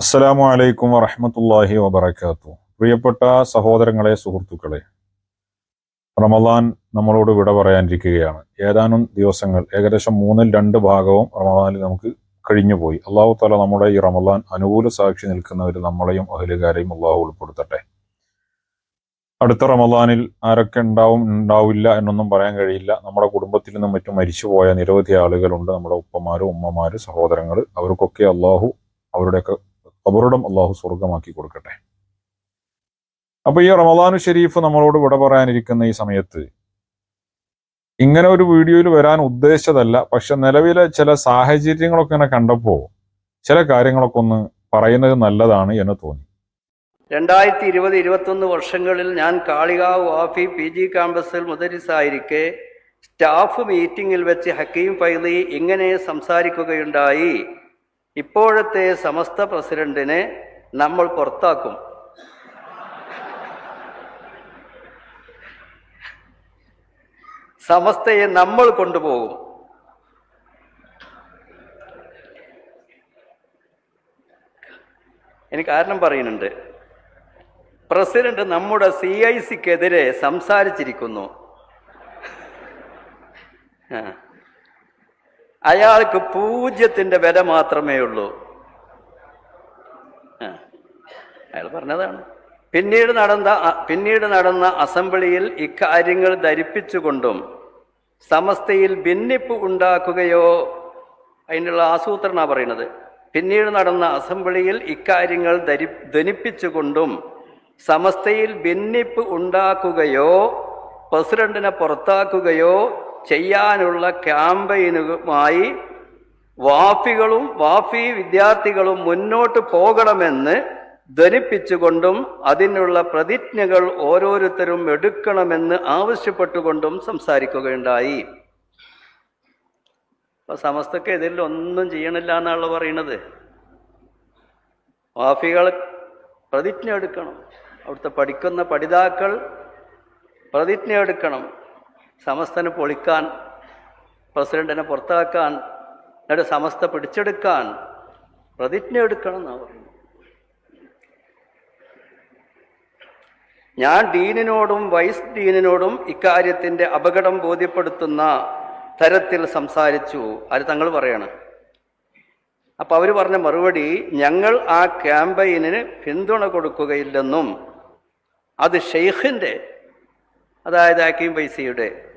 അസ്സലാമു അലൈക്കും വറഹമത്തല്ലാഹി വബർക്കാത്തു പ്രിയപ്പെട്ട സഹോദരങ്ങളെ സുഹൃത്തുക്കളെ റമദാൻ നമ്മളോട് വിട പറയാനിരിക്കുകയാണ്. ഏതാനും ദിവസങ്ങൾ ഏകദേശം മൂന്നിൽ രണ്ട് ഭാഗവും റമദാനിൽ നമുക്ക് കഴിഞ്ഞുപോയി. അള്ളാഹു താല നമ്മുടെ ഈ റമദാൻ അനുകൂല സാക്ഷി നിൽക്കുന്നവർ നമ്മളെയും അഹലുകാരെയും അള്ളാഹു ഉൾപ്പെടുത്തട്ടെ. അടുത്ത റമദാനിൽ ആരൊക്കെ ഉണ്ടാവും ഉണ്ടാവില്ല എന്നൊന്നും പറയാൻ കഴിയില്ല. നമ്മുടെ കുടുംബത്തിൽ നിന്നും മറ്റും മരിച്ചുപോയ നിരവധി ആളുകളുണ്ട്. നമ്മുടെ ഉപ്പമാരും ഉമ്മമാരും സഹോദരങ്ങൾ അവർക്കൊക്കെ അള്ളാഹു അവരുടെയൊക്കെ കബറിടം അള്ളാഹു സ്വർഗമാക്കി കൊടുക്കട്ടെ. അപ്പോൾ ഈ റമദാനു ഷെരീഫ് നമ്മളോട് വിട പറയാനിരിക്കുന്ന ഈ സമയത്ത് ഇങ്ങനെ ഒരു വീഡിയോയിൽ വരാൻ ഉദ്ദേശിച്ചതല്ല പക്ഷെ നിലവിലെ ചില സാഹചര്യങ്ങളൊക്കെ ഇങ്ങനെ കണ്ടപ്പോൾ ചില കാര്യങ്ങളൊക്കെ ഒന്ന് പറയുന്നത് നല്ലതാണ് എന്ന് തോന്നി. രണ്ടായിരത്തി ഇരുപത് ഇരുപത്തൊന്ന് വർഷങ്ങളിൽ ഞാൻ കാളികാവ് വാഫി പി ജി ക്യാമ്പസിൽ മുദരിസായിരിക്കെ സ്റ്റാഫ് മീറ്റിംഗിൽ വെച്ച് ഹക്കീം ഫൈലി ഇങ്ങനെ സംസാരിക്കുകയുണ്ടായി. ഇപ്പോഴത്തെ സമസ്ത പ്രസിഡന്റിനെ നമ്മൾ പുറത്താക്കും. സമസ്തയെ നമ്മൾ കൊണ്ടുപോകും. എനിക്ക് കാരണം പറയുന്നുണ്ട്. പ്രസിഡന്റ് നമ്മുടെ സി ഐ സിക്കെതിരെ സംസാരിച്ചിരിക്കുന്നു. ആ. അയാൾക്ക് പൂജ്യത്തിന്റെ വില മാത്രമേ ഉള്ളൂ. അയാൾ പറഞ്ഞതാണ്. പിന്നീട് നടന്ന പിന്നീട് നടന്ന അസംബ്ലിയിൽ ഇക്കാര്യങ്ങൾ ധരിപ്പിച്ചുകൊണ്ടും സമസ്തയിൽ ഭിന്നിപ്പ് ഉണ്ടാക്കുകയോ അതിനുള്ള ആസൂത്രണ പറയുന്നത്. പിന്നീട് നടന്ന അസംബ്ലിയിൽ ഇക്കാര്യങ്ങൾ ധരി ധനിപ്പിച്ചുകൊണ്ടും സമസ്തയിൽ ഭിന്നിപ്പ് ഉണ്ടാക്കുകയോ പ്രസിഡന്റിനെ പുറത്താക്കുകയോ ചെയ്യാനുള്ള ക്യാമ്പയിനുമായി വാഫികളും വാഫി വിദ്യാർത്ഥികളും മുന്നോട്ട് പോകണമെന്ന് ധനിപ്പിച്ചുകൊണ്ടും അതിനുള്ള പ്രതിജ്ഞകൾ ഓരോരുത്തരും എടുക്കണമെന്ന് ആവശ്യപ്പെട്ടുകൊണ്ടും സംസാരിക്കുകയുണ്ടായി. അപ്പൊ സമസ്തക്ക് ഇതിൽ ഒന്നും ചെയ്യണില്ല എന്നാണല്ലോ പറയണത് വാഫികൾ പ്രതിജ്ഞ എടുക്കണം. അവിടുത്തെ പഠിക്കുന്ന പഠിതാക്കൾ പ്രതിജ്ഞ എടുക്കണം. സമസ്തനെ പൊളിക്കാൻ പ്രസിഡന്റിനെ പുറത്താക്കാൻ എന്നിട്ട് സമസ്ത പിടിച്ചെടുക്കാൻ പ്രതിജ്ഞ എടുക്കണം എന്നാണ് പറയുന്നത്. ഞാൻ ഡീനിനോടും വൈസ് ഡീനിനോടും ഇക്കാര്യത്തിന്റെ അപകടം ബോധ്യപ്പെടുത്തുന്ന തരത്തിൽ സംസാരിച്ചു. അത് തങ്ങൾ പറയാണ്. അപ്പൊ അവർ പറഞ്ഞ മറുപടി ഞങ്ങൾ ആ ക്യാമ്പയിനിന് പിന്തുണ കൊടുക്കുകയില്ലെന്നും അത് ഷെയ്ഖിന്റെ അതായത് അക്കീം പൈസയുടെ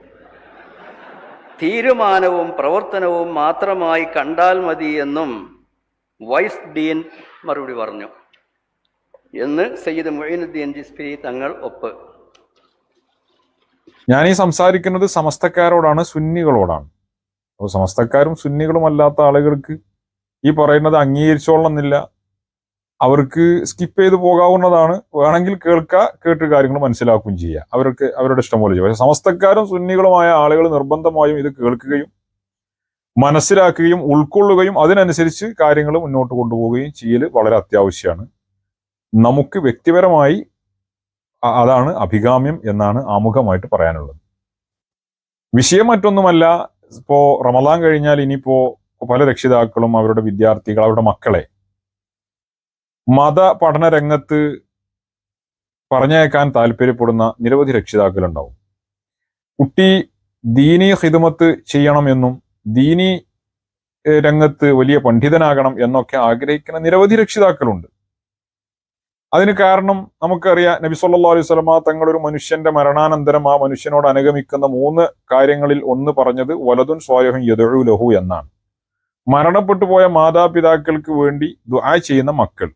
തീരുമാനവും പ്രവർത്തനവും മാത്രമായി കണ്ടാൽ മതി എന്നും വൈസ് ഡീൻ മറുപടി പറഞ്ഞു. എന്ന് സയ്യിദ് മൊയ്നുദ്ദീൻ ജിസ്ഫി തങ്ങൾ ഒപ്പ്. ഞാൻ ഈ സംസാരിക്കുന്നത് സമസ്തക്കാരോടാണ് സുന്നികളോടാണ്. അപ്പോൾ സമസ്തക്കാരും സുന്നികളും അല്ലാത്ത ആളുകൾക്ക് ഈ പറയുന്നത് അംഗീകരിച്ചോളണമെന്നില്ല. അവർക്ക് സ്കിപ്പ് ചെയ്ത് പോകാവുന്നതാണ്. വേണമെങ്കിൽ കേൾക്കുക കേട്ട് കാര്യങ്ങൾ മനസ്സിലാക്കുകയും ചെയ്യുക അവർക്ക് അവരുടെ ഇഷ്ടം പോലെ ചെയ്യുക പക്ഷെ സമസ്തക്കാരും സുന്നികളുമായ ആളുകൾ നിർബന്ധമായും ഇത് കേൾക്കുകയും മനസ്സിലാക്കുകയും ഉൾക്കൊള്ളുകയും അതിനനുസരിച്ച് കാര്യങ്ങൾ മുന്നോട്ട് കൊണ്ടുപോവുകയും ചെയ്യൽ വളരെ അത്യാവശ്യമാണ്. നമുക്ക് വ്യക്തിപരമായി അതാണ് അഭികാമ്യം എന്നാണ് ആമുഖമായിട്ട് പറയാനുള്ളത്. വിഷയം മറ്റൊന്നുമല്ല. ഇപ്പോൾ റമദാൻ കഴിഞ്ഞാൽ ഇനിയിപ്പോൾ പല രക്ഷിതാക്കളും അവരുടെ വിദ്യാർത്ഥികൾ അവരുടെ മക്കളെ മത പഠന രംഗത്ത് പറഞ്ഞയക്കാൻ താല്പര്യപ്പെടുന്ന നിരവധി രക്ഷിതാക്കളുണ്ടാവും. കുട്ടി ദീനി ഹിദമത്ത് ചെയ്യണമെന്നും ദീനി രംഗത്ത് വലിയ പണ്ഡിതനാകണം എന്നൊക്കെ ആഗ്രഹിക്കുന്ന നിരവധി രക്ഷിതാക്കളുണ്ട്. അതിന് കാരണം നമുക്കറിയാം നബി സല്ലല്ലാഹു അലൈഹി സ്വലമ തങ്ങളൊരു മനുഷ്യന്റെ മരണാനന്തരം ആ മനുഷ്യനോട് അനുഗമിക്കുന്ന മൂന്ന് കാര്യങ്ങളിൽ ഒന്ന് പറഞ്ഞത് വലതുൻ സ്വായഹും യദുഉ ലഹു എന്നാണ്. മരണപ്പെട്ടു പോയ മാതാപിതാക്കൾക്ക് വേണ്ടി ദുആ ചെയ്യുന്ന മക്കൾ.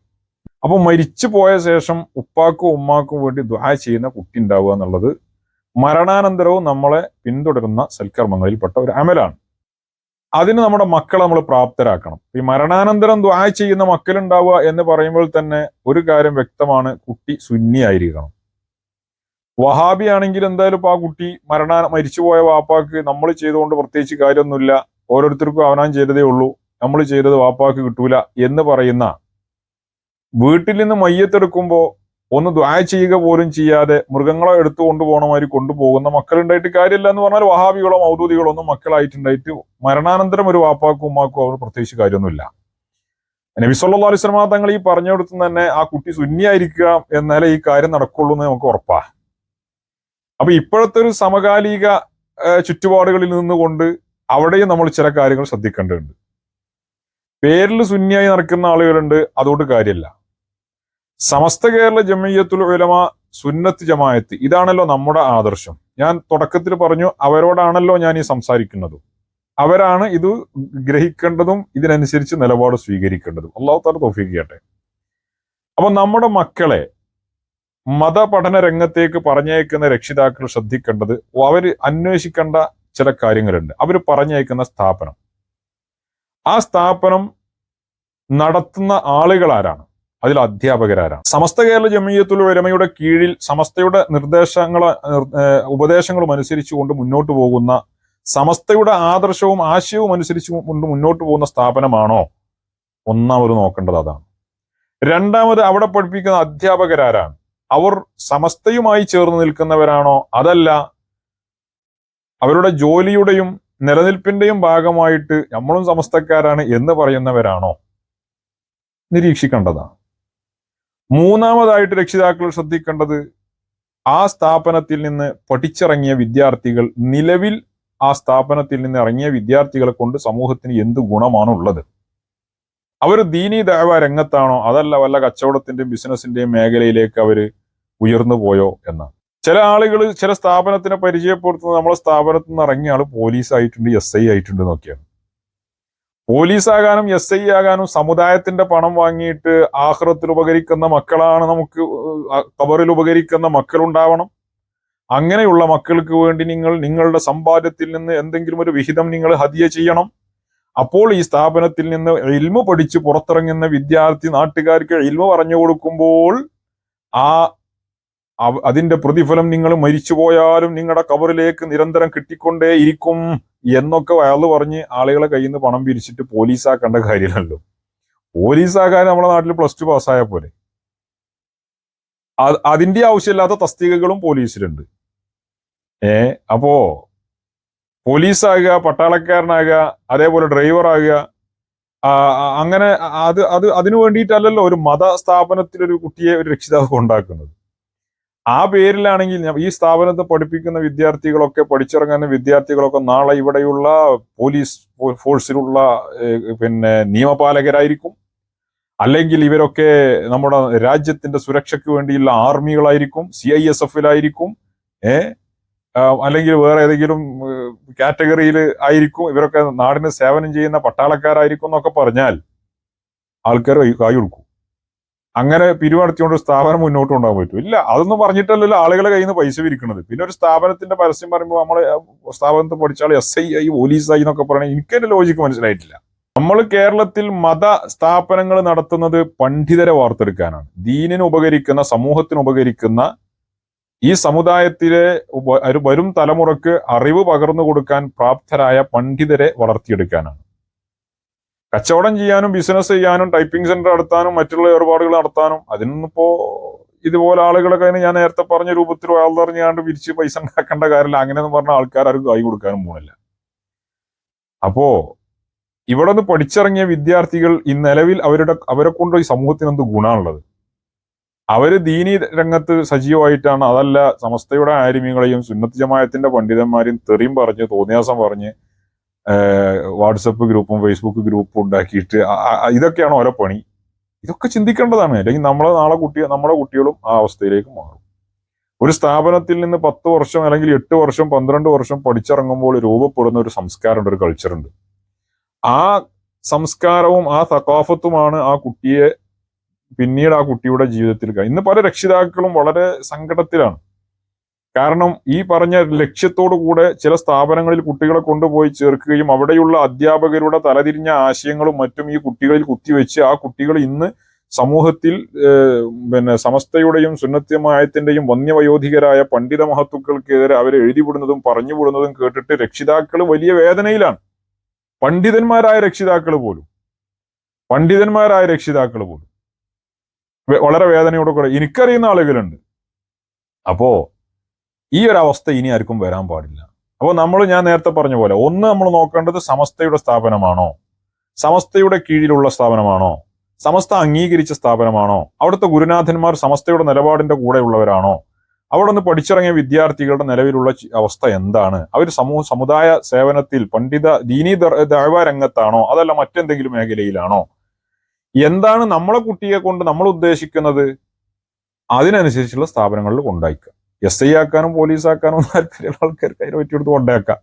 അപ്പൊ മരിച്ചു പോയ ശേഷം ഉപ്പാക്കും ഉമ്മാക്കും വേണ്ടി ദുആ ചെയ്യുന്ന കുട്ടി ഉണ്ടാവുക എന്നുള്ളത് മരണാനന്തരവും നമ്മളെ പിന്തുടരുന്ന സൽക്കർമ്മങ്ങളിൽപ്പെട്ട ഒരു അമലാണ്. അതിന് നമ്മുടെ മക്കളെ നമ്മൾ പ്രാപ്തരാക്കണം. ഈ മരണാനന്തരം ദ്വാ ചെയ്യുന്ന മക്കളുണ്ടാവുക എന്ന് പറയുമ്പോൾ തന്നെ ഒരു കാര്യം വ്യക്തമാണ് കുട്ടി സുന്നിയായിരിക്കണം വഹാബി ആണെങ്കിൽ എന്തായാലും ആ കുട്ടി മരണ മരിച്ചുപോയ വാപ്പാക്ക് നമ്മൾ ചെയ്തുകൊണ്ട് പ്രത്യേകിച്ച് കാര്യമൊന്നുമില്ല. ഓരോരുത്തർക്കും അവനാൻ ചെയ്തതേ ഉള്ളൂ. നമ്മൾ ചെയ്തത് വാപ്പാക്ക് കിട്ടൂല എന്ന് പറയുന്ന വീട്ടിൽ നിന്ന് മയ്യത്തെടുക്കുമ്പോൾ ഒന്ന് ദ്വാ ചെയ്യുക പോലും ചെയ്യാതെ മൃഗങ്ങളെ എടുത്തു കൊണ്ടുപോകണ മാതിരി കൊണ്ടുപോകുന്ന മക്കളുണ്ടായിട്ട് കാര്യമില്ല എന്ന് പറഞ്ഞാൽ വഹാബികളോ മൗദൂദികളോ ഒന്നും മക്കളായിട്ടുണ്ടായിട്ട് മരണാനന്തരം ഒരു വാപ്പാക്കും ഉമ്മാക്കും അവർ പ്രത്യേകിച്ച് കാര്യമൊന്നുമില്ല. നബി അലൈഹി വസല്ലമ തങ്ങൾ ഈ പറഞ്ഞെടുത്ത് തന്നെ ആ കുട്ടി സുന്നിയായിരിക്കുക എന്നാലേ ഈ കാര്യം നടക്കുള്ളൂ എന്ന് നമുക്ക് ഉറപ്പാ. അപ്പൊ ഇപ്പോഴത്തെ ഒരു സമകാലിക ചുറ്റുപാടുകളിൽ നിന്നുകൊണ്ട് അവിടെയും നമ്മൾ ചില കാര്യങ്ങൾ ശ്രദ്ധിക്കേണ്ടതുണ്ട്. പേരിൽ സുന്നിയായി നടക്കുന്ന ആളുകളുണ്ട് അതുകൊണ്ട് കാര്യമില്ല. സമസ്ത കേരള ജമയ്യത്തുൽ ഉലമ സുന്നത്ത് ജമായത്ത്. ഇതാണല്ലോ നമ്മുടെ ആദർശം. ഞാൻ തുടക്കത്തിൽ പറഞ്ഞു അവരോടാണല്ലോ ഞാൻ ഈ സംസാരിക്കുന്നത്. അവരാണ് ഇത് ഗ്രഹിക്കേണ്ടതും ഇതിനനുസരിച്ച് നിലപാട് സ്വീകരിക്കേണ്ടതും. അള്ളാഹു താല തോഫീക്ക് ചെയ്യട്ടെ. അപ്പൊ നമ്മുടെ മക്കളെ മതപഠന രംഗത്തേക്ക് പറഞ്ഞയക്കുന്ന രക്ഷിതാക്കൾ ശ്രദ്ധിക്കേണ്ടത് അവർ അന്വേഷിക്കേണ്ട ചില കാര്യങ്ങളുണ്ട്. അവർ പറഞ്ഞയക്കുന്ന സ്ഥാപനം. ആ സ്ഥാപനം നടത്തുന്ന ആളുകൾ ആരാണ് അതിൽ അധ്യാപകരാരാണ്. സമസ്ത കേരള ജമീയത്തുൽ ഉലമയുടെ കീഴിൽ സമസ്തയുടെ നിർദ്ദേശങ്ങൾ ഉപദേശങ്ങളും അനുസരിച്ചുകൊണ്ട് മുന്നോട്ട് പോകുന്ന സമസ്തയുടെ ആദർശവും ആശയവും അനുസരിച്ച് കൊണ്ട് മുന്നോട്ട് പോകുന്ന സ്ഥാപനമാണോ? ഒന്നാമത് നോക്കേണ്ടത് അതാണ്. രണ്ടാമത് അവിടെ പഠിപ്പിക്കുന്ന അധ്യാപകരാരാണ്. അവർ സമസ്തയുമായി ചേർന്ന് നിൽക്കുന്നവരാണോ? അതല്ല. അവരുടെ ജോലിയുടെയും നിലനിൽപ്പിന്റെയും ഭാഗമായിട്ട് നമ്മളും സമസ്തക്കാരാണ് എന്ന് പറയുന്നവരാണോ? നിരീക്ഷിക്കേണ്ടതാണ്. മൂന്നാമതായിട്ട് രക്ഷിതാക്കൾ ശ്രദ്ധിക്കേണ്ടത് ആ സ്ഥാപനത്തിൽ നിന്ന് പഠിച്ചിറങ്ങിയ വിദ്യാർത്ഥികൾ നിലവിൽ ആ സ്ഥാപനത്തിൽ നിന്ന് ഇറങ്ങിയ വിദ്യാർത്ഥികളെ കൊണ്ട് സമൂഹത്തിന് എന്ത് ഗുണമാണുള്ളത്? അവർ ദീനീ ദേവ രംഗത്താണോ? അതല്ല വല്ല കച്ചവടത്തിന്റെയും ബിസിനസിന്റെയും മേഖലയിലേക്ക് അവർ ഉയർന്നു പോയോ എന്നാണ് ചില ആളുകൾ ചില സ്ഥാപനത്തിനെ പരിചയപ്പെടുത്തുന്നത് നമ്മളെ സ്ഥാപനത്തിൽ നിന്ന് ഇറങ്ങിയ ആൾ പോലീസ് ആയിട്ടുണ്ട് എസ് ഐ ആയിട്ടുണ്ട് എന്നൊക്കെയാണ്. പോലീസ് ആകാനും എസ് ഐ ആകാനും സമുദായത്തിന്റെ പണം വാങ്ങിയിട്ട് ആഹ്റത്തിൽ ഉപകരിക്കുന്ന മക്കളാണ് നമുക്ക് കബറിൽ ഉപകരിക്കുന്ന മക്കളുണ്ടാവണം. അങ്ങനെയുള്ള മക്കൾക്ക് വേണ്ടി നിങ്ങൾ നിങ്ങളുടെ സമ്പാദ്യത്തിൽ നിന്ന് എന്തെങ്കിലും ഒരു വിഹിതം നിങ്ങൾ ഹതിയ ചെയ്യണം. അപ്പോൾ ഈ സ്ഥാപനത്തിൽ നിന്ന് ഇൽമ പഠിച്ച് പുറത്തിറങ്ങുന്ന വിദ്യാർത്ഥി നാട്ടുകാർക്ക് ഇൽമ പറഞ്ഞു കൊടുക്കുമ്പോൾ ആ അതിന്റെ പ്രതിഫലം നിങ്ങൾ മരിച്ചു പോയാലും നിങ്ങളുടെ കബറിലേക്ക് നിരന്തരം കിട്ടിക്കൊണ്ടേ ഇരിക്കും എന്നൊക്കെ അയാൾ പറഞ്ഞ് ആളുകളെ കയ്യിൽ നിന്ന് പണം പിരിച്ചിട്ട് പോലീസാക്കേണ്ട കാര്യമല്ലല്ലോ. പോലീസാകാൻ നമ്മുടെ നാട്ടിൽ പ്ലസ് ടു പാസ്സായ പോലെ അത് അതിന്റെ ആവശ്യമില്ലാത്ത തസ്തികകളും പോലീസിലുണ്ട്. ഏ അപ്പോ പോലീസാകുക പട്ടാളക്കാരനാകുക അതേപോലെ ഡ്രൈവർ ആകുക അങ്ങനെ അത് അത് അതിനു വേണ്ടിയിട്ടല്ലല്ലോ ഒരു മത സ്ഥാപനത്തിൽ ഒരു കുട്ടിയെ ഒരു രക്ഷിതാവ് കൊണ്ടാക്കുന്നത് ആ പേരിലാണെങ്കിൽ ഈ സ്ഥാപനത്തെ പഠിപ്പിക്കുന്ന വിദ്യാർത്ഥികളൊക്കെ പഠിച്ചിറങ്ങുന്ന വിദ്യാർത്ഥികളൊക്കെ നാളെ ഇവിടെയുള്ള പോലീസ് ഫോഴ്സിലുള്ള പിന്നെ നിയമപാലകരായിരിക്കും. അല്ലെങ്കിൽ ഇവരൊക്കെ നമ്മുടെ രാജ്യത്തിന്റെ സുരക്ഷയ്ക്ക് വേണ്ടിയുള്ള ആർമികളായിരിക്കും സി ഐ എസ് എഫിലായിരിക്കും ഏ അല്ലെങ്കിൽ വേറെ ഏതെങ്കിലും കാറ്റഗറിയിൽ ആയിരിക്കും. ഇവരൊക്കെ നാടിന് സേവനം ചെയ്യുന്ന പട്ടാളക്കാരായിരിക്കും എന്നൊക്കെ പറഞ്ഞാൽ ആൾക്കാർ കൈ കൊടുക്കും അങ്ങനെ പിരിവടത്തിക്കൊണ്ട് ഒരു സ്ഥാപനം മുന്നോട്ട് കൊണ്ടുപോകാൻ പറ്റും. ഇല്ല അതൊന്നും പറഞ്ഞിട്ടല്ലല്ലോ ആളുകളെ കയ്യിൽ നിന്ന് പൈസ പിരിക്കുന്നത് പിന്നെ ഒരു സ്ഥാപനത്തിന്റെ പരസ്യം പറയുമ്പോൾ നമ്മളെ സ്ഥാപനത്തിൽ പഠിച്ചാൽ എസ് ഐ ആയി പോലീസായി എന്നൊക്കെ പറയണേ എനിക്കതിന്റെ ലോജിക്ക് മനസ്സിലായിട്ടില്ല. നമ്മൾ കേരളത്തിൽ മത സ്ഥാപനങ്ങൾ നടത്തുന്നത് പണ്ഡിതരെ വാർത്തെടുക്കാനാണ്. ദീനിന് ഉപകരിക്കുന്ന സമൂഹത്തിന് ഉപകരിക്കുന്ന ഈ സമുദായത്തിലെ വരും തലമുറയ്ക്ക് അറിവ് പകർന്നു കൊടുക്കാൻ പ്രാപ്തരായ പണ്ഡിതരെ വളർത്തിയെടുക്കാനാണ്. കച്ചവടം ചെയ്യാനും ബിസിനസ് ചെയ്യാനും ടൈപ്പിംഗ് സെന്റർ നടത്താനും മറ്റുള്ള ഏർപ്പാടുകൾ നടത്താനും അതിനൊന്നിപ്പോ ഇതുപോലെ ആളുകളൊക്കെ അതിന് ഞാൻ നേരത്തെ പറഞ്ഞ രൂപത്തിൽ വളർന്നറിഞ്ഞാണ്ട് വിരിച്ച് പൈസ ഉണ്ടാക്കേണ്ട കാര്യമില്ല. അങ്ങനെയെന്ന് പറഞ്ഞ ആൾക്കാർ ആരും കൈ കൊടുക്കാനും പോണില്ല. അപ്പോ ഇവിടെ നിന്ന് പഠിച്ചിറങ്ങിയ വിദ്യാർത്ഥികൾ ഈ നിലവിൽ അവരുടെ അവരെ കൊണ്ട് ഈ സമൂഹത്തിന് എന്ത് ഗുണമാണുള്ളത് അവർ ദീനി രംഗത്ത് സജീവമായിട്ടാണ് അതല്ല സമസ്തയുടെ ആരിമ്യങ്ങളെയും സുന്നത്ത് ജമായത്തിന്റെ പണ്ഡിതന്മാരെയും തെറിയും പറഞ്ഞ് തോന്നിയാസം പറഞ്ഞ് വാട്സപ്പ് ഗ്രൂപ്പും ഫേസ്ബുക്ക് ഗ്രൂപ്പും ഉണ്ടാക്കിയിട്ട് ഇതൊക്കെയാണ് ഓരോ പണി. ഇതൊക്കെ ചിന്തിക്കേണ്ടതാണ്. അല്ലെങ്കിൽ നമ്മളെ നാളെ കുട്ടി നമ്മുടെ കുട്ടികളും ആ അവസ്ഥയിലേക്ക് മാറും. ഒരു സ്ഥാപനത്തിൽ നിന്ന് പത്ത് വർഷം അല്ലെങ്കിൽ എട്ട് വർഷം പന്ത്രണ്ട് വർഷം പഠിച്ചിറങ്ങുമ്പോൾ രൂപപ്പെടുന്ന ഒരു സംസ്കാരമുണ്ട് ഒരു കൾച്ചറുണ്ട് ആ സംസ്കാരവും ആ സക്കാഫത്തുമാണ് ആ കുട്ടിയെ പിന്നീട് ആ കുട്ടിയുടെ ജീവിതത്തിൽ ഇന്ന് പല രക്ഷിതാക്കളും വളരെ സങ്കടത്തിലാണ്. കാരണം ഈ പറഞ്ഞ ലക്ഷ്യത്തോടു കൂടെ ചില സ്ഥാപനങ്ങളിൽ കുട്ടികളെ കൊണ്ടുപോയി ചേർക്കുകയും അവിടെയുള്ള അധ്യാപകരുടെ തലതിരിഞ്ഞ ആശയങ്ങളും മറ്റും ഈ കുട്ടികളിൽ കുത്തിവെച്ച് ആ കുട്ടികൾ ഇന്ന് സമൂഹത്തിൽ പിന്നെ സമസ്തയുടെയും സുന്നത്യമായത്തിന്റെയും വന്യവയോധികരായ പണ്ഡിത മഹത്തുക്കൾക്കെതിരെ അവരെ എഴുതിവിടുന്നതും പറഞ്ഞുവിടുന്നതും കേട്ടിട്ട് രക്ഷിതാക്കൾ വലിയ വേദനയിലാണ്. പണ്ഡിതന്മാരായ രക്ഷിതാക്കൾ പോലും. പണ്ഡിതന്മാരായ രക്ഷിതാക്കൾ പോലും. വളരെ വേദനയോടെ കൂടെ. എനിക്കറിയുന്ന ആളുകളുണ്ട്. അപ്പോ ഈ ഒരു അവസ്ഥ ഇനി ആർക്കും വരാൻ പാടില്ല. അപ്പോൾ നമ്മൾ ഞാൻ നേരത്തെ പറഞ്ഞ പോലെ ഒന്ന് നമ്മൾ നോക്കേണ്ടത് സമസ്തയുടെ സ്ഥാപനമാണോ? സമസ്തയുടെ കീഴിലുള്ള സ്ഥാപനമാണോ? സമസ്ത അംഗീകരിച്ച സ്ഥാപനമാണോ? അവിടുത്തെ ഗുരുനാഥന്മാർ സമസ്തയുടെ നിലപാടിന്റെ കൂടെയുള്ളവരാണോ? അവിടെ നിന്ന് പഠിച്ചിറങ്ങിയ വിദ്യാർത്ഥികളുടെ നിലവിലുള്ള അവസ്ഥ എന്താണ്? അവർ സമൂഹ സമുദായ സേവനത്തിൽ പണ്ഡിത ദീനീ ദഴവ രംഗത്താണോ? അതല്ല മറ്റെന്തെങ്കിലും മേഖലയിലാണോ? എന്താണ് നമ്മളെ കുട്ടിയെ കൊണ്ട് നമ്മൾ ഉദ്ദേശിക്കുന്നത്? അതിനനുസരിച്ചുള്ള സ്ഥാപനങ്ങളിൽ കൊണ്ടാക്കുക എസ് ഐ ആക്കാനും പോലീസ് ആക്കാനും താല്പര്യമുള്ള ആൾക്കാർക്ക് അതിനെ പറ്റിയെടുത്ത് കൊണ്ടാക്കാം.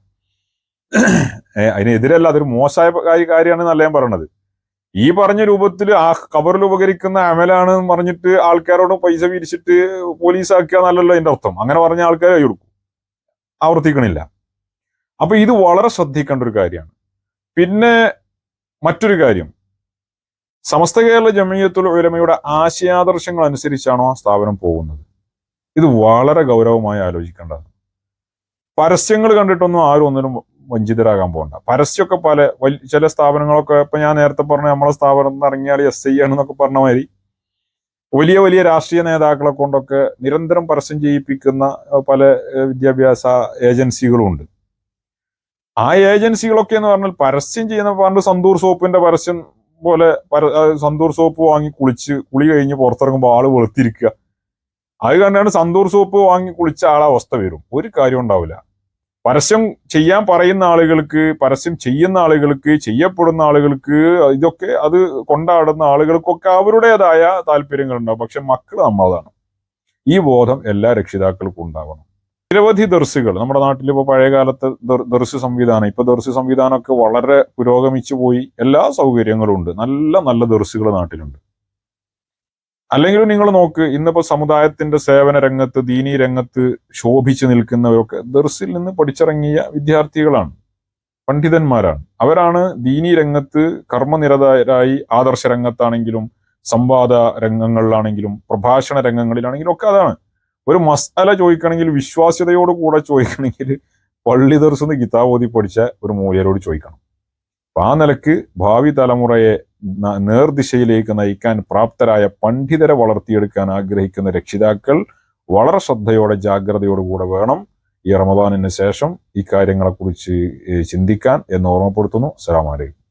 അതിനെതിരല്ല അതൊരു മോശമായ കാര്യമാണ് കാര്യമാണ് ഞാൻ പറയണത്. ഈ പറഞ്ഞ രൂപത്തിൽ ആ കവറിൽ ഉപകരിക്കുന്ന അമലാണ് പറഞ്ഞിട്ട് ആൾക്കാരോട് പൈസ പിരിച്ചിട്ട് പോലീസ് ആക്കുക എന്നല്ലല്ലോ അതിന്റെ അർത്ഥം. അങ്ങനെ പറഞ്ഞ ആൾക്കാർ കൈ കൊടുക്കും. ആവർത്തിക്കണില്ല. അപ്പൊ ഇത് വളരെ ശ്രദ്ധിക്കേണ്ട ഒരു കാര്യമാണ്. പിന്നെ മറ്റൊരു കാര്യം. സമസ്ത കേരള ജമീയത്തുൽ ഉലമയുടെ ആശയാദർശങ്ങൾ അനുസരിച്ചാണോ ആ സ്ഥാപനം പോകുന്നത്? ഇത് വളരെ ഗൗരവമായി ആലോചിക്കേണ്ടതാണ്. പരസ്യങ്ങൾ കണ്ടിട്ടൊന്നും ആരും ഒന്നിനും വഞ്ചിതരാകാൻ പോകണ്ട. പരസ്യമൊക്കെ പല ചില സ്ഥാപനങ്ങളൊക്കെ ഇപ്പൊ ഞാൻ നേരത്തെ പറഞ്ഞ നമ്മളെ സ്ഥാപനം ഇറങ്ങിയാൽ എസ് ഐ ആണെന്നൊക്കെ പറഞ്ഞ മാതിരി വലിയ വലിയ രാഷ്ട്രീയ നേതാക്കളെ കൊണ്ടൊക്കെ നിരന്തരം പരസ്യം ചെയ്യിപ്പിക്കുന്ന പല വിദ്യാഭ്യാസ ഏജൻസികളും ഉണ്ട്. ആ ഏജൻസികളൊക്കെ എന്ന് പറഞ്ഞാൽ പരസ്യം ചെയ്യുന്ന പണ്ട് സന്തൂർ സോപ്പിന്റെ പരസ്യം പോലെ സന്തൂർ സോപ്പ് വാങ്ങി കുളിച്ച് കുളി കഴിഞ്ഞ് പുറത്തിറങ്ങുമ്പോൾ ആൾ വെളുത്തിരിക്കുക. അത് കണ്ടാണ് സന്തൂർ സോപ്പ് വാങ്ങി കുളിച്ച ആളെ അവസ്ഥ വരും. ഒരു കാര്യം ഉണ്ടാവില്ല. പരസ്യം ചെയ്യാൻ പറയുന്ന ആളുകൾക്ക് പരസ്യം ചെയ്യുന്ന ആളുകൾക്ക് ചെയ്യപ്പെടുന്ന ആളുകൾക്ക് ഇതൊക്കെ അത് കൊണ്ടാടുന്ന ആളുകൾക്കൊക്കെ അവരുടേതായ താല്പര്യങ്ങൾ ഉണ്ടാവും. പക്ഷെ മക്കൾ നമ്മളതാണ്. ഈ ബോധം എല്ലാ രക്ഷിതാക്കൾക്കും ഉണ്ടാവണം. നിരവധി ദർസുകൾ നമ്മുടെ നാട്ടിൽ ഇപ്പോൾ പഴയ കാലത്തെ ദർ- ദർസ് സംവിധാനം ഇപ്പൊ ദർശ്യ സംവിധാനമൊക്കെ വളരെ പുരോഗമിച്ചു പോയി. എല്ലാ സൗകര്യങ്ങളും ഉണ്ട്. നല്ല നല്ല ദർസുകൾ നാട്ടിലുണ്ട്. അല്ലെങ്കിലും നിങ്ങൾ നോക്ക് ഇന്നിപ്പോ സമുദായത്തിന്റെ സേവന രംഗത്ത് ദീനി രംഗത്ത് ശോഭിച്ചു നിൽക്കുന്നവരൊക്കെ ദർസിൽ നിന്ന് പഠിച്ചിറങ്ങിയ വിദ്യാർത്ഥികളാണ് പണ്ഡിതന്മാരാണ്. അവരാണ് ദീനി രംഗത്ത് കർമ്മനിരതരായി ആദർശ രംഗത്താണെങ്കിലും സംവാദ രംഗങ്ങളിലാണെങ്കിലും പ്രഭാഷണ രംഗങ്ങളിലാണെങ്കിലും ഒക്കെ അതാണ്. ഒരു മസാല ചോദിക്കണമെങ്കിൽ വിശ്വാസ്യതയോട് കൂടെ ചോദിക്കണമെങ്കിൽ പള്ളി ദർശന കിതാബ് ഓതി പഠിച്ച ഒരു മൂല്യരോട് ചോദിക്കണം. അപ്പൊ ആ നിലയ്ക്ക് ഭാവി തലമുറയെ നേർദിശയിലേക്ക് നയിക്കാൻ പ്രാപ്തരായ പണ്ഡിതരെ വളർത്തിയെടുക്കാൻ ആഗ്രഹിക്കുന്ന രക്ഷിതാക്കൾ വളരെ ശ്രദ്ധയോടെ ജാഗ്രതയോടുകൂടെ വേണം ഈ റമദാനിന് ശേഷം ഈ കാര്യങ്ങളെക്കുറിച്ച് ചിന്തിക്കാൻ എന്ന് ഓർമ്മപ്പെടുത്തുന്നു. സലാമലൈക്കും